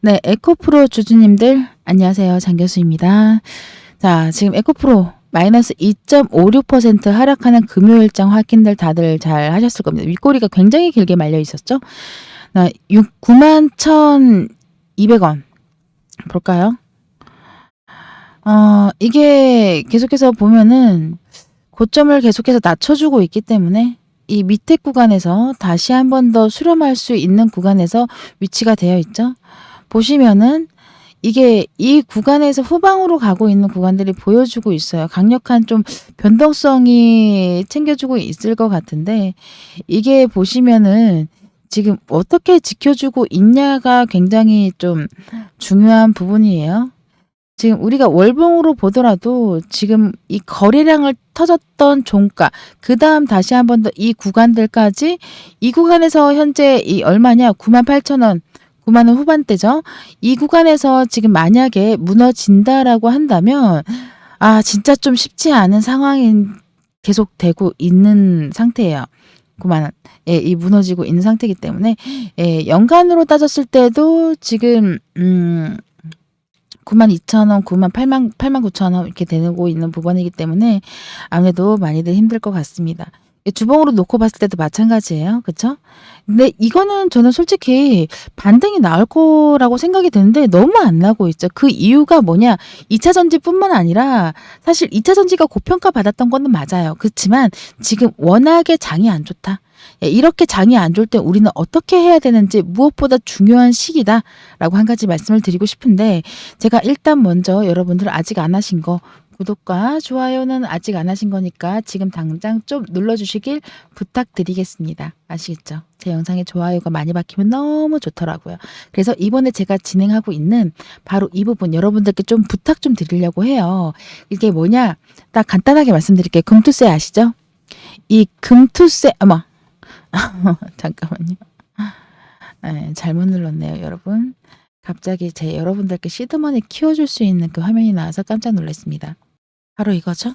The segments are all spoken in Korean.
네, 에코프로 주주님들 안녕하세요. 장 교수입니다. 자, 지금 에코프로 마이너스 2.56% 하락하는 금요일장 확인들 다들 잘 하셨을 겁니다. 윗꼬리가 굉장히 길게 말려 있었죠. 나 6, 9만 1,200원 볼까요? 어, 이게 계속해서 보면은 고점을 계속해서 낮춰주고 있기 때문에 이 밑에 구간에서 다시 한 번 더 수렴할 수 있는 구간에서 위치가 되어 있죠. 보시면은 이게 이 구간에서 후방으로 가고 있는 구간들이 보여주고 있어요. 강력한 좀 변동성이 챙겨주고 있을 것 같은데 이게 보시면은 지금 어떻게 지켜주고 있냐가 굉장히 좀 중요한 부분이에요. 지금 우리가 월봉으로 보더라도 지금 이 거래량을 터졌던 종가, 그 다음 다시 한 번 더 이 구간들까지 이 구간에서 현재 이 얼마냐? 98,000원, 9만 원 후반대죠. 이 구간에서 지금 만약에 무너진다라고 한다면, 아, 진짜 좀 쉽지 않은 상황이 계속 되고 있는 상태예요. 9만 원. 예, 이 무너지고 있는 상태이기 때문에, 예, 연간으로 따졌을 때도 지금, 음, 9만 2천 원, 9만 8만 8만 9천 원 이렇게 되고 있는 부분이기 때문에 아무래도 많이들 힘들 것 같습니다. 주봉으로 놓고 봤을 때도 마찬가지예요. 그쵸? 근데 이거는 저는 솔직히 반등이 나올 거라고 생각이 드는데 너무 안 나고 있죠. 그 이유가 뭐냐? 2차 전지뿐만 아니라 사실 2차 전지가 고평가 받았던 거는 맞아요. 그렇지만 지금 워낙에 장이 안 좋다. 예, 이렇게 장이 안 좋을 때 우리는 어떻게 해야 되는지 무엇보다 중요한 시기다라고 한 가지 말씀을 드리고 싶은데 제가 일단 먼저 여러분들 아직 안 하신 거 구독과 좋아요는 아직 안 하신 거니까 지금 당장 좀 눌러주시길 부탁드리겠습니다. 아시겠죠? 제 영상에 좋아요가 많이 박히면 너무 좋더라고요. 그래서 이번에 제가 진행하고 있는 바로 이 부분 여러분들께 좀 부탁 좀 드리려고 해요. 이게 뭐냐? 딱 간단하게 말씀드릴게요. 금투세 아시죠? 이 금투세, 어머. 잠깐만요. 네, 잘못 눌렀네요, 여러분. 갑자기 제 여러분들께 시드머니 키워줄 수 있는 그 화면이 나와서 깜짝 놀랐습니다. 바로 이거죠.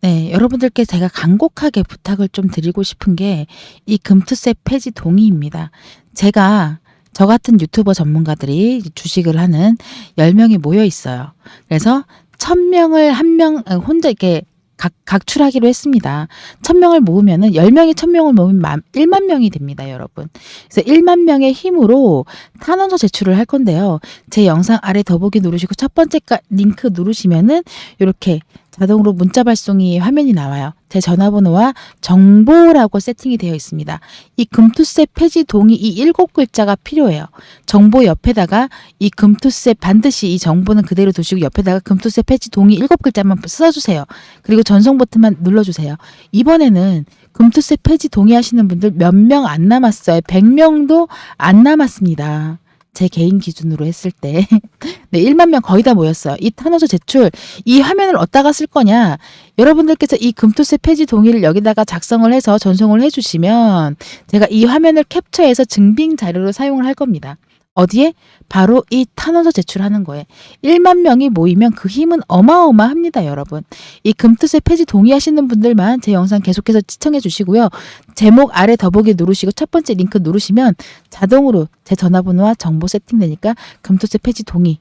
네, 여러분들께 제가 간곡하게 부탁을 좀 드리고 싶은 게 이 금투세 폐지 동의입니다. 제가 저 같은 유튜버 전문가들이 주식을 하는 10명이 모여 있어요. 그래서 1000명을 한 명 혼자 이렇게 각, 각출하기로 했습니다. 1000명을 모으면은 10명이 1000명을 모으면 1만 명이 됩니다, 여러분. 그래서 1만 명의 힘으로 탄원서 제출을 할 건데요. 제 영상 아래 더보기 누르시고 첫 번째 링크 누르시면은 이렇게 자동으로 문자 발송이 화면이 나와요. 제 전화번호와 정보라고 세팅이 되어 있습니다. 이 금투세 폐지 동의 이 일곱 글자가 필요해요. 정보 옆에다가 이 금투세 반드시 이 정보는 그대로 두시고 옆에다가 금투세 폐지 동의 일곱 글자만 써주세요. 그리고 전송 버튼만 눌러주세요. 이번에는 금투세 폐지 동의하시는 분들 몇 명 안 남았어요. 100명도 안 남았습니다. 제 개인 기준으로 했을 때 네, 1만 명 거의 다 모였어요. 이 탄원서 제출 이 화면을 어디다가 쓸 거냐? 여러분들께서 이 금투세 폐지 동의를 여기다가 작성을 해서 전송을 해 주시면 제가 이 화면을 캡처해서 증빙 자료로 사용을 할 겁니다. 어디에? 바로 이 탄원서 제출하는 거에 1만 명이 모이면 그 힘은 어마어마합니다, 여러분. 이 금투세 폐지 동의하시는 분들만 제 영상 계속해서 시청해 주시고요. 제목 아래 더보기 누르시고 첫 번째 링크 누르시면 자동으로 제 전화번호와 정보 세팅되니까 금투세 폐지 동의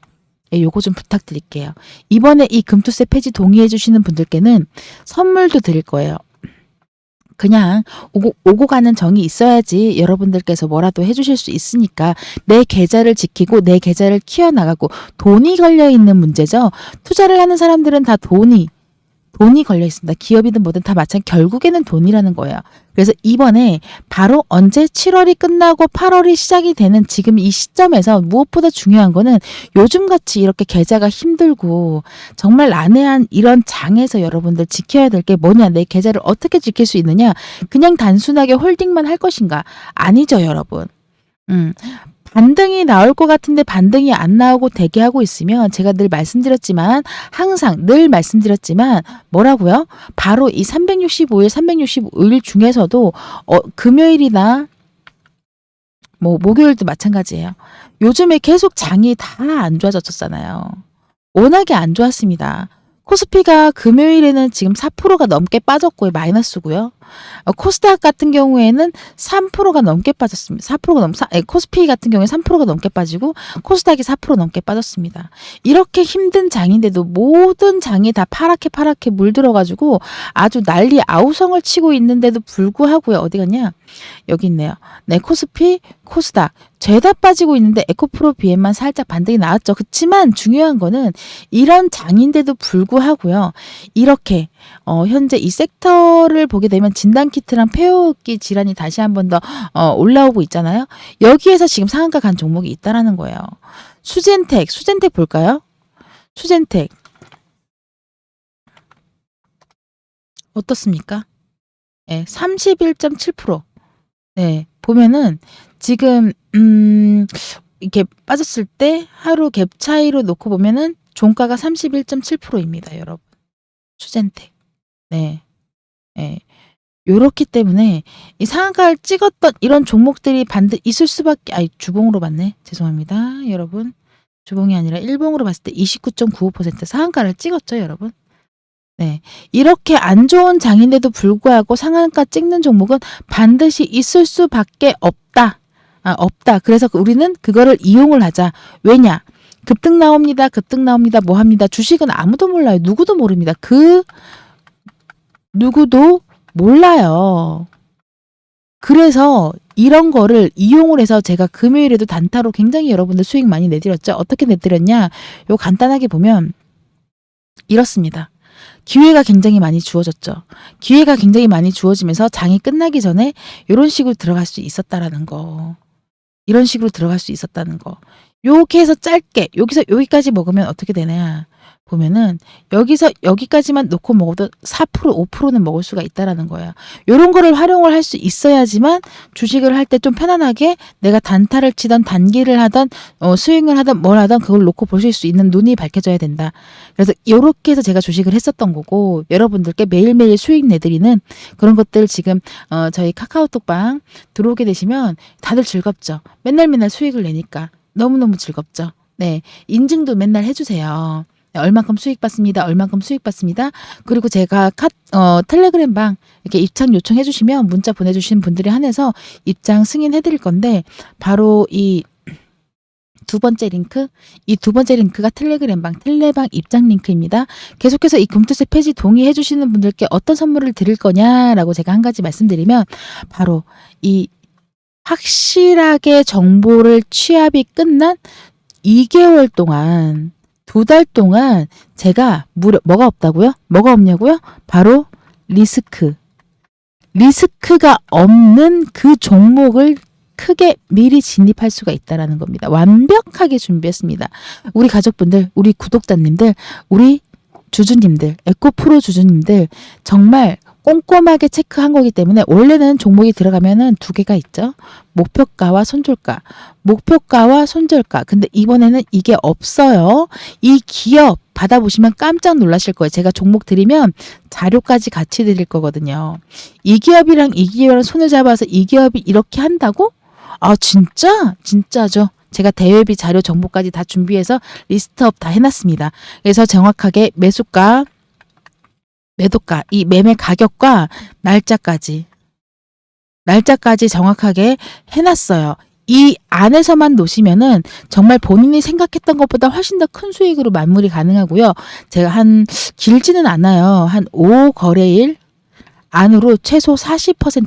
예, 요거 좀 부탁드릴게요. 이번에 이 금투세 폐지 동의해 주시는 분들께는 선물도 드릴 거예요. 그냥 오고, 오고 가는 정이 있어야지 여러분들께서 뭐라도 해주실 수 있으니까 내 계좌를 지키고 내 계좌를 키워나가고 돈이 걸려 있는 문제죠. 투자를 하는 사람들은 다 돈이 돈이 걸려 있습니다. 기업이든 뭐든 다 마찬가지 결국에는 돈이라는 거예요. 그래서 이번에 바로 언제 7월이 끝나고 8월이 시작이 되는 지금 이 시점에서 무엇보다 중요한 거는 요즘 같이 이렇게 계좌가 힘들고 정말 난해한 이런 장에서 여러분들 지켜야 될 게 뭐냐 내 계좌를 어떻게 지킬 수 있느냐 그냥 단순하게 홀딩만 할 것인가 아니죠 여러분. 음, 반등이 나올 것 같은데 반등이 안 나오고 대기하고 있으면 제가 늘 말씀드렸지만 항상 늘 말씀드렸지만 뭐라고요? 바로 이 365일, 365일 중에서도 어, 금요일이나 뭐 목요일도 마찬가지예요. 요즘에 계속 장이 다 안 좋아졌었잖아요. 워낙에 안 좋았습니다. 코스피가 금요일에는 지금 4%가 넘게 빠졌고요. 마이너스고요. 어, 코스닥 같은 경우에는 3%가 넘게 빠졌습니다. 4%가 넘, 사, 에, 코스피 같은 경우에 3%가 넘게 빠지고 코스닥이 4% 넘게 빠졌습니다. 이렇게 힘든 장인데도 모든 장이 다 파랗게 파랗게 물들어가지고 아주 난리 아우성을 치고 있는데도 불구하고요. 어디 갔냐? 여기 있네요. 네, 코스피, 코스닥 죄다 빠지고 있는데 에코프로 비엔만 살짝 반등이 나왔죠. 그렇지만 중요한 거는 이런 장인데도 불구하고요. 이렇게 어, 현재 이 섹터를 보게 되면 진단키트랑 폐호흡기 질환이 다시 한 번 더 어, 올라오고 있잖아요. 여기에서 지금 상한가 간 종목이 있다라는 거예요. 수젠텍, 수젠텍 볼까요? 수젠텍 어떻습니까? 네, 31.7%. 네, 보면은 지금 음 이렇게 빠졌을 때 하루 갭 차이로 놓고 보면은 종가가 31.7%입니다, 여러분. 수젠텍. 네. 네. 요렇기 때문에 이 상한가를 찍었던 이런 종목들이 반드 있을 수밖에 아니 주봉으로 봤네. 죄송합니다. 여러분. 주봉이 아니라 일봉으로 봤을 때 29.95% 상한가를 찍었죠, 여러분. 네. 이렇게 안 좋은 장인데도 불구하고 상한가 찍는 종목은 반드시 있을 수밖에 없다. 아, 없다. 그래서 우리는 그거를 이용을 하자. 왜냐? 급등 나옵니다. 급등 나옵니다. 뭐 합니다. 주식은 아무도 몰라요. 누구도 모릅니다. 그 누구도 몰라요. 그래서 이런 거를 이용을 해서 제가 금요일에도 단타로 굉장히 여러분들 수익 많이 내드렸죠. 어떻게 내드렸냐? 요 간단하게 보면 이렇습니다. 기회가 굉장히 많이 주어졌죠. 기회가 굉장히 많이 주어지면서 장이 끝나기 전에 이런 식으로 들어갈 수 있었다라는 거. 이런 식으로 들어갈 수 있었다는 거. 요렇게 해서 짧게 여기서 여기까지 먹으면 어떻게 되냐 보면은 여기서 여기까지만 놓고 먹어도 4% 5%는 먹을 수가 있다라는 거예요. 요런 거를 활용을 할 수 있어야지만 주식을 할 때 좀 편안하게 내가 단타를 치던 단기를 하던 어, 스윙을 하던 뭘 하던 그걸 놓고 보실 수 있는 눈이 밝혀져야 된다. 그래서 요렇게 해서 제가 주식을 했었던 거고 여러분들께 매일매일 수익 내드리는 그런 것들 지금 어, 저희 카카오톡방 들어오게 되시면 다들 즐겁죠. 맨날 맨날 수익을 내니까 너무너무 즐겁죠. 네. 인증도 맨날 해주세요. 네, 얼만큼 수익 받습니다. 얼만큼 수익 받습니다. 그리고 제가 카, 어, 텔레그램 방 이렇게 입장 요청해 주시면 문자 보내 주신 분들이 한해서 입장 승인해 드릴 건데 바로 이 두 번째 링크, 이 두 번째 링크가 텔레그램 방, 텔레방 입장 링크입니다. 계속해서 이 금투세 폐지 동의해 주시는 분들께 어떤 선물을 드릴 거냐라고 제가 한 가지 말씀드리면 바로 이 확실하게 정보를 취합이 끝난 2개월 동안 두 달 동안 제가 무려 뭐가 없다고요? 뭐가 없냐고요? 바로 리스크. 리스크가 없는 그 종목을 크게 미리 진입할 수가 있다라는 겁니다. 완벽하게 준비했습니다. 우리 가족분들, 우리 구독자님들, 우리 주주님들, 에코프로 주주님들 정말 꼼꼼하게 체크한 거기 때문에 원래는 종목이 들어가면은 두 개가 있죠. 목표가와 손절가. 목표가와 손절가. 근데 이번에는 이게 없어요. 이 기업 받아보시면 깜짝 놀라실 거예요. 제가 종목 드리면 자료까지 같이 드릴 거거든요. 이 기업이랑 이 기업이랑 손을 잡아서 이 기업이 이렇게 한다고? 아, 진짜? 진짜죠. 제가 대회비 자료 정보까지 다 준비해서 리스트업 다 해놨습니다. 그래서 정확하게 매수가, 매도가, 이 매매 가격과 날짜까지, 날짜까지 정확하게 해놨어요. 이 안에서만 놓으시면은 정말 본인이 생각했던 것보다 훨씬 더 큰 수익으로 마무리 가능하고요. 제가 한 길지는 않아요. 한 5거래일 안으로 최소 40%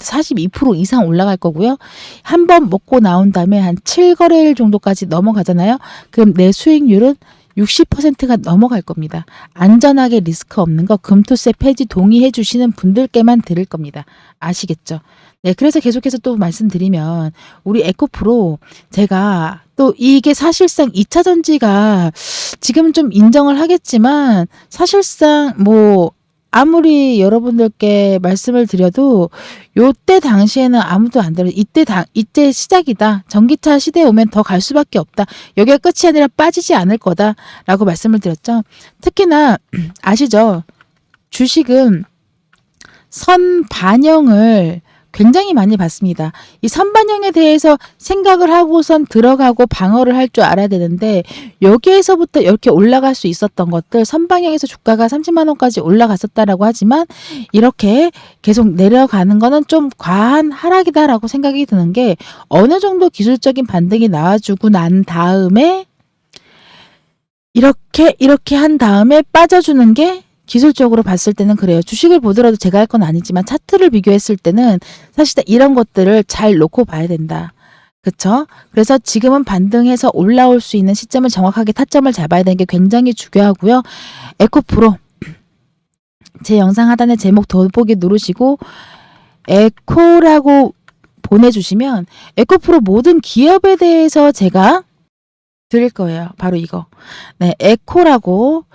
42% 이상 올라갈 거고요. 한 번 먹고 나온 다음에 한 7거래일 정도까지 넘어가잖아요. 그럼 내 수익률은 60%가 넘어갈 겁니다. 안전하게 리스크 없는 거 금투세 폐지 동의해 주시는 분들께만 드릴 겁니다. 아시겠죠? 네, 그래서 계속해서 또 말씀드리면 우리 에코프로 제가 또 이게 사실상 2차 전지가 지금 좀 인정을 하겠지만 사실상 뭐 아무리 여러분들께 말씀을 드려도 요때 당시에는 아무도 안 들어. 이때 당 이때 시작이다. 전기차 시대에 오면 더 갈 수밖에 없다. 여기가 끝이 아니라 빠지지 않을 거다라고 말씀을 드렸죠. 특히나 아시죠? 주식은 선 반영을 굉장히 많이 받습니다. 이 선반영에 대해서 생각을 하고선 들어가고 방어를 할 줄 알아야 되는데 여기에서부터 이렇게 올라갈 수 있었던 것들 선방향에서 주가가 30만 원까지 올라갔었다라고 하지만 이렇게 계속 내려가는 거는 좀 과한 하락이다라고 생각이 드는 게 어느 정도 기술적인 반등이 나와주고 난 다음에 이렇게 이렇게 한 다음에 빠져주는 게 기술적으로 봤을 때는 그래요. 주식을 보더라도 제가 할 건 아니지만 차트를 비교했을 때는 사실 이런 것들을 잘 놓고 봐야 된다. 그쵸? 그래서 지금은 반등해서 올라올 수 있는 시점을 정확하게 타점을 잡아야 되는 게 굉장히 중요하고요. 에코프로 제 영상 하단에 제목 더보기 누르시고 에코라고 보내주시면 에코프로 모든 기업에 대해서 제가 드릴 거예요. 바로 이거. 네, 에코라고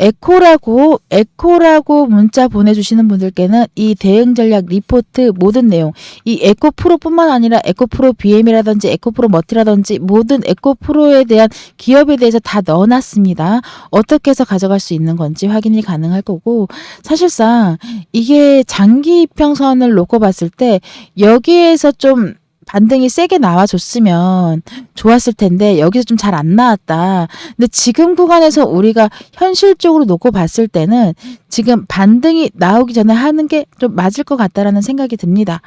에코라고 에코라고 문자 보내주시는 분들께는 이 대응 전략 리포트 모든 내용 이 에코 프로뿐만 아니라 에코 프로 BM이라든지 에코 프로 머티라든지 모든 에코 프로에 대한 기업에 대해서 다 넣어놨습니다. 어떻게 해서 가져갈 수 있는 건지 확인이 가능할 거고 사실상 이게 장기 이평선을 놓고 봤을 때 여기에서 좀 반등이 세게 나와줬으면 좋았을 텐데 여기서 좀 잘 안 나왔다. 근데 지금 구간에서 우리가 현실적으로 놓고 봤을 때는 지금 반등이 나오기 전에 하는 게 좀 맞을 것 같다라는 생각이 듭니다.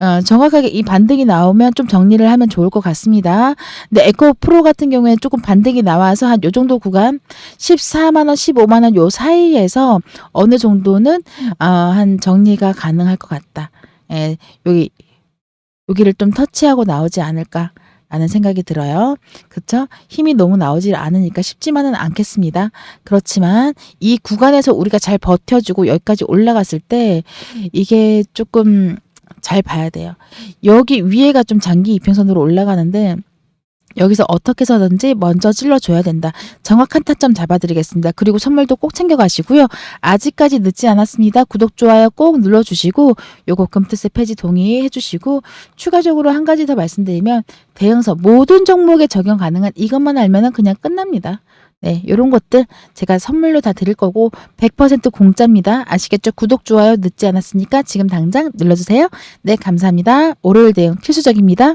어, 정확하게 이 반등이 나오면 좀 정리를 하면 좋을 것 같습니다. 근데 에코 프로 같은 경우에는 조금 반등이 나와서 한 요 정도 구간 14만 원, 15만 원 요 사이에서 어느 정도는 어, 한 정리가 가능할 것 같다. 예, 여기 여기를 좀 터치하고 나오지 않을까 라는 생각이 들어요. 그쵸? 힘이 너무 나오질 않으니까 쉽지만은 않겠습니다. 그렇지만 이 구간에서 우리가 잘 버텨주고 여기까지 올라갔을 때 이게 조금 잘 봐야 돼요. 여기 위에가 좀 장기 이평선으로 올라가는데 여기서 어떻게 해서든지 먼저 찔러줘야 된다. 정확한 타점 잡아드리겠습니다. 그리고 선물도 꼭 챙겨가시고요. 아직까지 늦지 않았습니다. 구독, 좋아요 꼭 눌러주시고 요거 금투세 폐지 동의해주시고 추가적으로 한 가지 더 말씀드리면 대응서 모든 종목에 적용 가능한 이것만 알면 은 그냥 끝납니다. 네, 요런 것들 제가 선물로 다 드릴 거고 100% 공짜입니다. 아시겠죠? 구독, 좋아요 늦지 않았으니까 지금 당장 눌러주세요. 네, 감사합니다. 월요일 대응 필수적입니다.